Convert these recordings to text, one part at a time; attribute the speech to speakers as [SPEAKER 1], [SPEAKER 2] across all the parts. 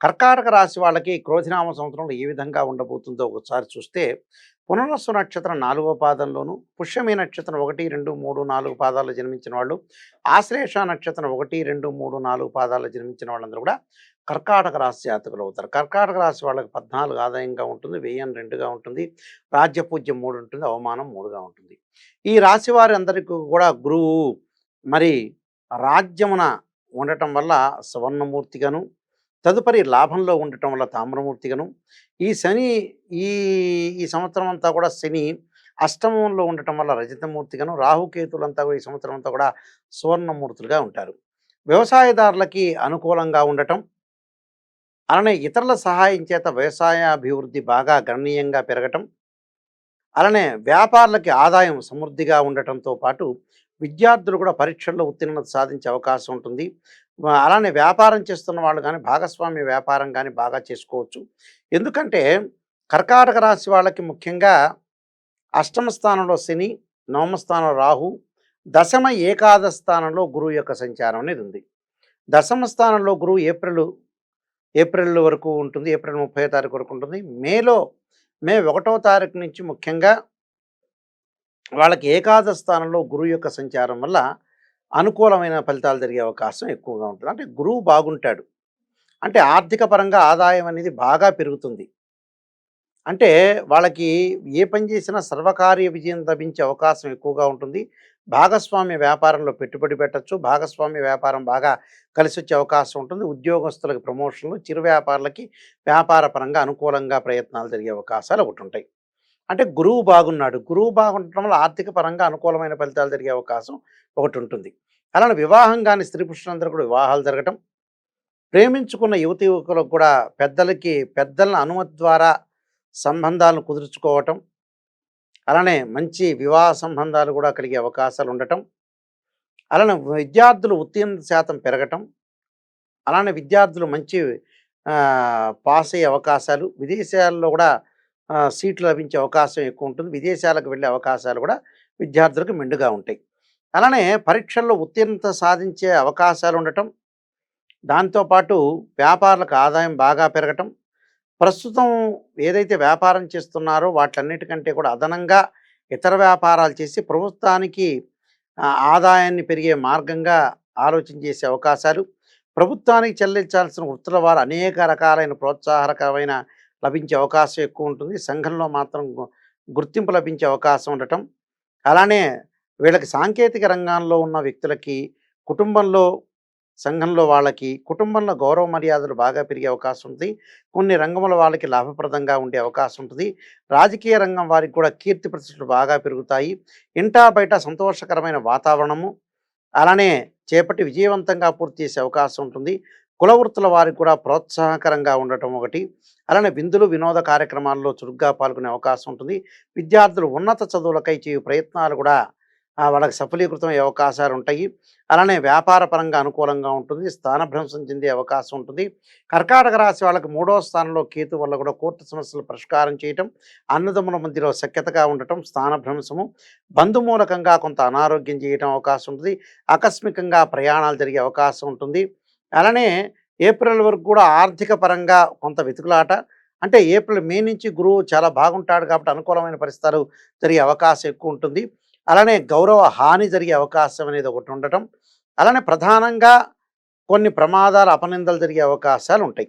[SPEAKER 1] కర్కాటక రాశి వాళ్ళకి క్రోధినామ సంవత్సరంలో ఏ విధంగా ఉండబోతుందో ఒకసారి చూస్తే పునరస్సు నక్షత్రం నాలుగో పాదంలోను పుష్యమి నక్షత్రం ఒకటి రెండు మూడు నాలుగు పాదాల్లో జన్మించిన వాళ్ళు ఆశ్లేష నక్షత్రం ఒకటి రెండు మూడు నాలుగు పాదాల్లో జన్మించిన వాళ్ళందరూ కూడా కర్కాటక రాశి జాతకులు అవుతారు. కర్కాటక రాశి వాళ్ళకి పద్నాలుగు ఆదాయంగా ఉంటుంది వ్యయం రెండుగా ఉంటుంది రాజ్యపూజ్యం మూడు ఉంటుంది అవమానం మూడుగా ఉంటుంది. ఈ రాశి వారి అందరికీ కూడా గురువు మరి రాజ్యమున ఉండటం వల్ల సువర్ణమూర్తిగాను తదుపరి లాభంలో ఉండటం వల్ల తామ్రమూర్తిగాను ఈ శని ఈ ఈ సంవత్సరం అంతా కూడా శని అష్టమంలో ఉండటం వల్ల రజతమూర్తిగాను రాహుకేతులంతా కూడా ఈ సంవత్సరం అంతా కూడా సువర్ణమూర్తులుగా ఉంటారు. వ్యవసాయదారులకి అనుకూలంగా ఉండటం అలానే ఇతరుల సహాయం చేత వ్యవసాయ అభివృద్ధి బాగా గణనీయంగా పెరగటం అలానే వ్యాపారులకి ఆదాయం సమృద్ధిగా ఉండటంతో పాటు విద్యార్థులు కూడా పరీక్షల్లో ఉత్తీర్ణత సాధించే అవకాశం ఉంటుంది. అలానే వ్యాపారం చేస్తున్న వాళ్ళు కానీ భాగస్వామ్య వ్యాపారం కానీ బాగా చేసుకోవచ్చు. ఎందుకంటే కర్కాటక రాశి వాళ్ళకి ముఖ్యంగా అష్టమ స్థానంలో శని నవమ స్థానంలో రాహు దశమ ఏకాదశ స్థానంలో గురువు యొక్క సంచారం అనేది ఉంది. దశమ స్థానంలో గురువు ఏప్రిల్ ఏప్రిల్ వరకు ఉంటుంది ఏప్రిల్ ముప్పై తారీఖు వరకు ఉంటుంది. మేలో మే ఒకటో తారీఖు నుంచి ముఖ్యంగా వాళ్ళకి ఏకాదశ స్థానంలో గురువు యొక్క సంచారం వల్ల అనుకూలమైన ఫలితాలు జరిగే అవకాశం ఎక్కువగా ఉంటుంది. అంటే గురువు బాగుంటాడు. అంటే ఆర్థిక పరంగా ఆదాయం అనేది బాగా పెరుగుతుంది. అంటే వాళ్ళకి ఏ పని చేసినా సర్వకార్య విజయం లభించే అవకాశం ఎక్కువగా ఉంటుంది. భాగస్వామ్య వ్యాపారంలో పెట్టుబడి పెట్టచ్చు. భాగస్వామ్య వ్యాపారం బాగా కలిసి వచ్చే అవకాశం ఉంటుంది. ఉద్యోగస్తులకు ప్రమోషన్లు చిరు వ్యాపారులకి వ్యాపార పరంగా అనుకూలంగా ప్రయత్నాలు జరిగే అవకాశాలు ఒకటి ఉంటాయి. అంటే గురువు బాగున్నాడు. గురువు బాగుండటం వల్ల ఆర్థిక పరంగా అనుకూలమైన ఫలితాలు జరిగే అవకాశం ఒకటి ఉంటుంది. అలానే వివాహం కాని స్త్రీ పురుషులందరూ కూడా వివాహాలు జరగటం. ప్రేమించుకున్న యువతి యువకులకు కూడా పెద్దలకి పెద్దల అనుమతి ద్వారా సంబంధాలను కుదుర్చుకోవటం. అలానే మంచి వివాహ సంబంధాలు కూడా కలిగే అవకాశాలు ఉండటం. అలానే విద్యార్థులు ఉత్తీర్ణ శాతం పెరగటం. అలానే విద్యార్థులు మంచి పాస్ అయ్యే అవకాశాలు. విదేశాల్లో కూడా సీట్లు లభించే అవకాశం ఎక్కువ ఉంటుంది. విదేశాలకు వెళ్ళే అవకాశాలు కూడా విద్యార్థులకు మెండుగా ఉంటాయి. అలానే పరీక్షల్లో ఉత్తీర్ణత సాధించే అవకాశాలు ఉండటం దాంతోపాటు వ్యాపారులకు ఆదాయం బాగా పెరగటం ప్రస్తుతం ఏదైతే వ్యాపారం చేస్తున్నారో వాటన్నిటికంటే కూడా అదనంగా ఇతర వ్యాపారాలు చేసి ప్రభుత్వానికి ఆదాయాన్ని పెరిగే మార్గంగా ఆలోచన చేసే అవకాశాలు ప్రభుత్వానికి చెల్లించాల్సిన వృత్తుల వారు అనేక రకాలైన ప్రోత్సాహకరమైన లభించే అవకాశం ఎక్కువ ఉంటుంది. సంఘంలో మాత్రం గుర్తింపు లభించే అవకాశం ఉండటం. అలానే వీళ్ళకి సాంకేతిక రంగంలో ఉన్న వ్యక్తులకి కుటుంబంలో సంఘంలో వాళ్ళకి కుటుంబంలో గౌరవ మర్యాదలు బాగా పెరిగే అవకాశం ఉంటుంది కొన్ని రంగముల వాళ్ళకి లాభప్రదంగా ఉండే అవకాశం ఉంటుంది. రాజకీయ రంగం వారికి కూడా కీర్తి ప్రతిష్టలు బాగా పెరుగుతాయి. ఇంటా బయట సంతోషకరమైన వాతావరణము అలానే చేపట్టి విజయవంతంగా పూర్తి చేసే అవకాశం ఉంటుంది. కుల వృత్తుల వారికి కూడా ప్రోత్సాహకరంగా ఉండటం ఒకటి. అలానే విందులు వినోద కార్యక్రమాల్లో చురుగ్గా పాల్గొనే అవకాశం ఉంటుంది. విద్యార్థులు ఉన్నత చదువులకై చేయు ప్రయత్నాలు కూడా వాళ్ళకి సఫలీకృతం అయ్యే అవకాశాలు ఉంటాయి. అలానే వ్యాపార పరంగా అనుకూలంగా ఉంటుంది. స్థానభ్రంశం చెందే అవకాశం ఉంటుంది. కర్కాటక రాశి వాళ్ళకి మూడో స్థానంలో కేతు వల్ల కూడా కోర్టు సమస్యలు పరిష్కారం చేయటం అన్నదమ్ముల మధ్యలో సఖ్యతగా ఉండటం స్థానభ్రంశము బంధుమూలకంగా కొంత అనారోగ్యం చేయటం అవకాశం ఉంటుంది. ఆకస్మికంగా ప్రయాణాలు జరిగే అవకాశం ఉంటుంది. అలానే ఏప్రిల్ వరకు కూడా ఆర్థిక పరంగా కొంత వెతుకులాట. అంటే ఏప్రిల్ మే నుంచి గురువు చాలా బాగుంటాడు కాబట్టి అనుకూలమైన పరిస్థితులు జరిగే అవకాశం ఎక్కువ ఉంటుంది. అలానే గౌరవ హాని జరిగే అవకాశం అనేది ఒకటి ఉండటం అలానే ప్రధానంగా కొన్ని ప్రమాదాలు అపనిందలు జరిగే అవకాశాలు ఉంటాయి.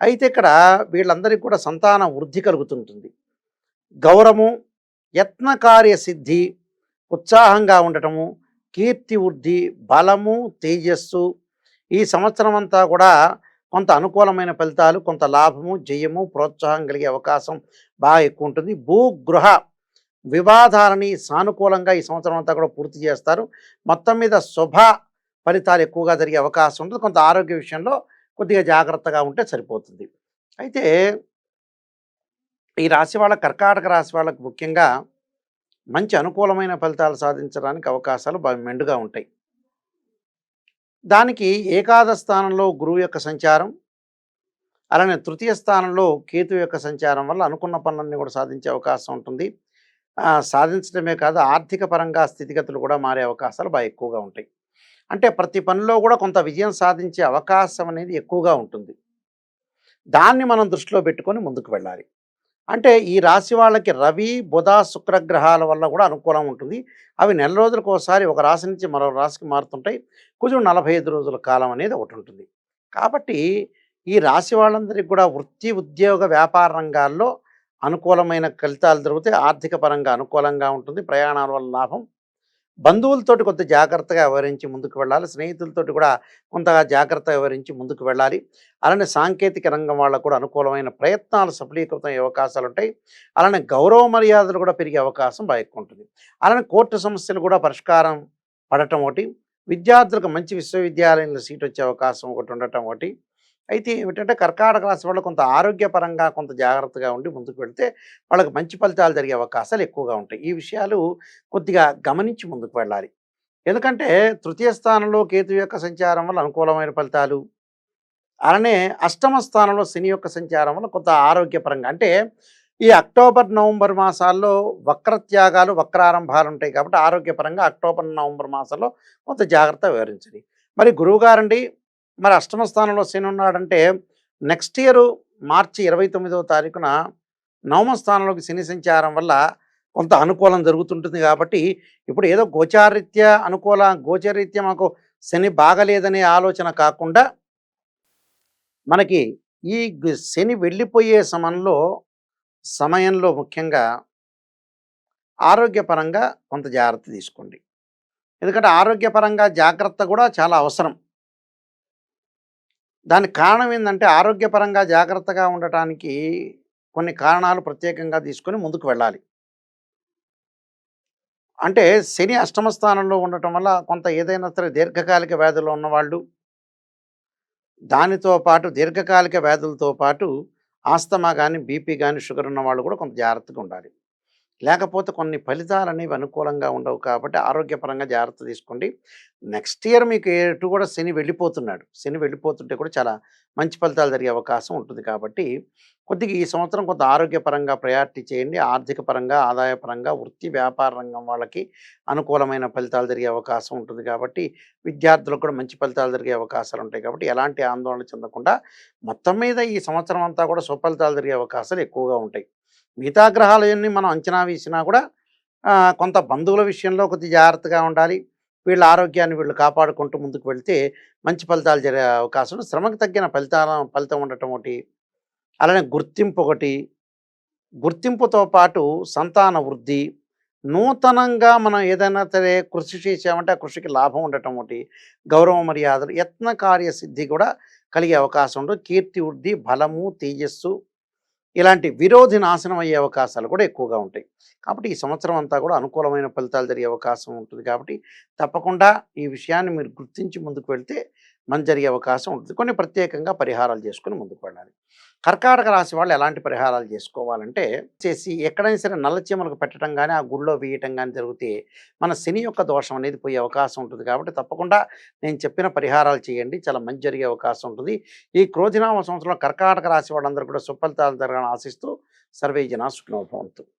[SPEAKER 1] అయితే ఇక్కడ వీళ్ళందరికీ కూడా సంతాన వృద్ధి కలుగుతుంటుంది. గౌరవము యత్నకార్య సిద్ధి ఉత్సాహంగా ఉండటము కీర్తి వృద్ధి బలము తేజస్సు ఈ సంవత్సరం అంతా కూడా కొంత అనుకూలమైన ఫలితాలు కొంత లాభము జయము ప్రోత్సాహం కలిగే అవకాశం బాగా ఎక్కువ ఉంటుంది. భూగృహ వివాదాలని సానుకూలంగా ఈ సంవత్సరం అంతా కూడా పూర్తి చేస్తారు. మొత్తం మీద శుభ ఫలితాలు ఎక్కువగా జరిగే అవకాశం ఉంటుంది. కొంత ఆరోగ్య విషయంలో కొద్దిగా జాగ్రత్తగా ఉంటే సరిపోతుంది. అయితే ఈ రాశి వాళ్ళ కర్కాటక రాశి వాళ్ళకు ముఖ్యంగా మంచి అనుకూలమైన ఫలితాలు సాధించడానికి అవకాశాలు బాగా మెండుగా ఉంటాయి. దానికి ఏకాదశ స్థానంలో గురువు యొక్క సంచారం అలానే తృతీయ స్థానంలో కేతు యొక్క సంచారం వల్ల అనుకున్న పనులన్నీ కూడా సాధించే అవకాశం ఉంటుంది. సాధించడమే కాదు ఆర్థిక పరంగా స్థితిగతులు కూడా మారే అవకాశాలు బాగా ఎక్కువగా ఉంటాయి. అంటే ప్రతి పనిలో కూడా కొంత విజయం సాధించే అవకాశం అనేది ఎక్కువగా ఉంటుంది. దాన్ని మనం దృష్టిలో పెట్టుకొని ముందుకు వెళ్ళాలి. అంటే ఈ రాశి వాళ్ళకి రవి బుధ శుక్రగ్రహాల వల్ల కూడా అనుకూలం ఉంటుంది. అవి నెల రోజులకు ఒకసారి ఒక రాశి నుంచి మరో రాశికి మారుతుంటాయి. కొంచెం నలభై ఐదు రోజుల కాలం అనేది ఒకటి ఉంటుంది. కాబట్టి ఈ రాశి వాళ్ళందరికీ కూడా వృత్తి ఉద్యోగ వ్యాపార రంగాల్లో అనుకూలమైన ఫలితాలు దొరికితే ఆర్థిక పరంగా అనుకూలంగా ఉంటుంది. ప్రయాణాల వల్ల లాభం. బంధువులతోటి కొంత జాగ్రత్తగా వ్యవహరించి ముందుకు వెళ్ళాలి. స్నేహితులతోటి కూడా కొంతగా జాగ్రత్త వ్యవహరించి ముందుకు వెళ్ళాలి. అలానే సాంకేతిక రంగం వాళ్ళకు కూడా అనుకూలమైన ప్రయత్నాలు సఫలీకృతం అయ్యే అవకాశాలు ఉంటాయి. అలానే గౌరవ మర్యాదలు కూడా పెరిగే అవకాశం బాగా ఎక్కువ ఉంటుంది. అలానే కోర్టు సమస్యలు కూడా పరిష్కారం పడటం ఒకటి. విద్యార్థులకు మంచి విశ్వవిద్యాలయంలో సీట్ వచ్చే అవకాశం ఒకటి ఉండటం ఒకటి. అయితే ఏమిటంటే కర్కాటక రాశి వాళ్ళు కొంత ఆరోగ్యపరంగా కొంత జాగ్రత్తగా ఉండి ముందుకు వెళితే వాళ్ళకి మంచి ఫలితాలు జరిగే అవకాశాలు ఎక్కువగా ఉంటాయి. ఈ విషయాలు కొద్దిగా గమనించి ముందుకు వెళ్ళాలి. ఎందుకంటే తృతీయ స్థానంలో కేతు యొక్క సంచారం వల్ల అనుకూలమైన ఫలితాలు అలానే అష్టమ స్థానంలో శని యొక్క సంచారం వల్ల కొంత ఆరోగ్యపరంగా అంటే ఈ అక్టోబర్ నవంబర్ మాసాల్లో వక్రత్యాగాలు వక్రారంభాలు ఉంటాయి కాబట్టి ఆరోగ్యపరంగా అక్టోబర్ నవంబర్ మాసాల్లో కొంత జాగ్రత్త వివరించండి. మరి గురువుగారండి మరి అష్టమ స్థానంలో శని ఉన్నాడంటే నెక్స్ట్ ఇయర్ మార్చి ఇరవై తొమ్మిదవ తారీఖున నవమ స్థానంలోకి శని సంచారం వల్ల కొంత అనుకూలం జరుగుతుంటుంది కాబట్టి ఇప్పుడు ఏదో గోచారీత్యా అనుకూల గోచరీత్యా మాకు శని బాగలేదనే ఆలోచన కాకుండా మనకి ఈ శని వెళ్ళిపోయే సమయంలో సమయంలో ముఖ్యంగా ఆరోగ్యపరంగా కొంత జాగ్రత్త తీసుకోండి. ఎందుకంటే ఆరోగ్యపరంగా జాగ్రత్త కూడా చాలా అవసరం. దానికి కారణం ఏంటంటే ఆరోగ్యపరంగా జాగ్రత్తగా ఉండటానికి కొన్ని కారణాలు ప్రత్యేకంగా తీసుకొని ముందుకు వెళ్ళాలి. అంటే శని అష్టమ స్థానంలో ఉండటం వల్ల కొంత ఏదైనా సరే దీర్ఘకాలిక వ్యాధులు ఉన్నవాళ్ళు దానితో పాటు దీర్ఘకాలిక వ్యాధులతో పాటు ఆస్తమా కానీ బీపీ కానీ షుగర్ ఉన్న వాళ్ళు కూడా కొంత జాగ్రత్తగా ఉండాలి. లేకపోతే కొన్ని ఫలితాలు అనేవి అనుకూలంగా ఉండవు కాబట్టి ఆరోగ్యపరంగా జాగ్రత్త తీసుకోండి. నెక్స్ట్ ఇయర్ మీకు ఎటు కూడా శని వెళ్ళిపోతున్నాడు. శని వెళ్ళిపోతుంటే కూడా చాలా మంచి ఫలితాలు జరిగే అవకాశం ఉంటుంది కాబట్టి కొద్దిగా ఈ సంవత్సరం కొంత ఆరోగ్యపరంగా ప్రయారిటీ చేయండి. ఆర్థిక పరంగా ఆదాయపరంగా వృత్తి వ్యాపార రంగం వాళ్ళకి అనుకూలమైన ఫలితాలు జరిగే అవకాశం ఉంటుంది కాబట్టి విద్యార్థులకు కూడా మంచి ఫలితాలు జరిగే అవకాశాలు ఉంటాయి కాబట్టి ఎలాంటి ఆందోళన చెందకుండా మొత్తం మీద ఈ సంవత్సరం అంతా కూడా సుఫలితాలు జరిగే అవకాశాలు ఎక్కువగా ఉంటాయి. మిగతా గ్రహాలన్నీ మనం అంచనా వేసినా కూడా కొంత బంధువుల విషయంలో కొద్ది జాగ్రత్తగా ఉండాలి. వీళ్ళ ఆరోగ్యాన్ని వీళ్ళు కాపాడుకుంటూ ముందుకు వెళ్తే మంచి ఫలితాలు జరిగే అవకాశం ఉంది. శ్రమకు తగ్గిన ఫలితాల ఫలితం ఉండటం ఒకటి. అలానే గుర్తింపు ఒకటి. గుర్తింపుతో పాటు సంతాన వృద్ధి. నూతనంగా మనం ఏదైనా సరే కృషి చేసామంటే ఆ కృషికి లాభం ఉండటం ఒకటి. గౌరవ మర్యాదలు యత్న కార్యసిద్ధి కూడా కలిగే అవకాశం ఉంటుంది కీర్తి వృద్ధి బలము తేజస్సు ఇలాంటి విరోధి నాశనం అయ్యే అవకాశాలు కూడా ఎక్కువగా ఉంటాయి. కాబట్టి ఈ సంవత్సరం అంతా కూడా అనుకూలమైన ఫలితాలు జరిగే అవకాశం ఉంటుంది కాబట్టి తప్పకుండా ఈ విషయాన్ని మీరు గుర్తించి ముందుకు వెళ్తే మంచి జరిగే అవకాశం ఉంటుంది. కొన్ని ప్రత్యేకంగా పరిహారాలు చేసుకుని ముందుకు వెళ్ళాలి. కర్కాటక రాశి వాళ్ళు ఎలాంటి పరిహారాలు చేసుకోవాలంటే చేసి ఎక్కడైనా సరే నల్ల చీమలకు పెట్టడం కానీ ఆ గుళ్ళో వేయటం కానీ జరిగితే మన శని యొక్క దోషం అనేది పోయే అవకాశం ఉంటుంది. కాబట్టి తప్పకుండా నేను చెప్పిన పరిహారాలు చేయండి. చాలా మంచి జరిగే అవకాశం ఉంటుంది. ఈ క్రోధినామ సంవత్సరంలో కర్కాటక రాశి వాళ్ళందరూ కూడా సుఫలితాలు జరగాలని ఆశిస్తూ సర్వే జనా సుఖినోభవంతు.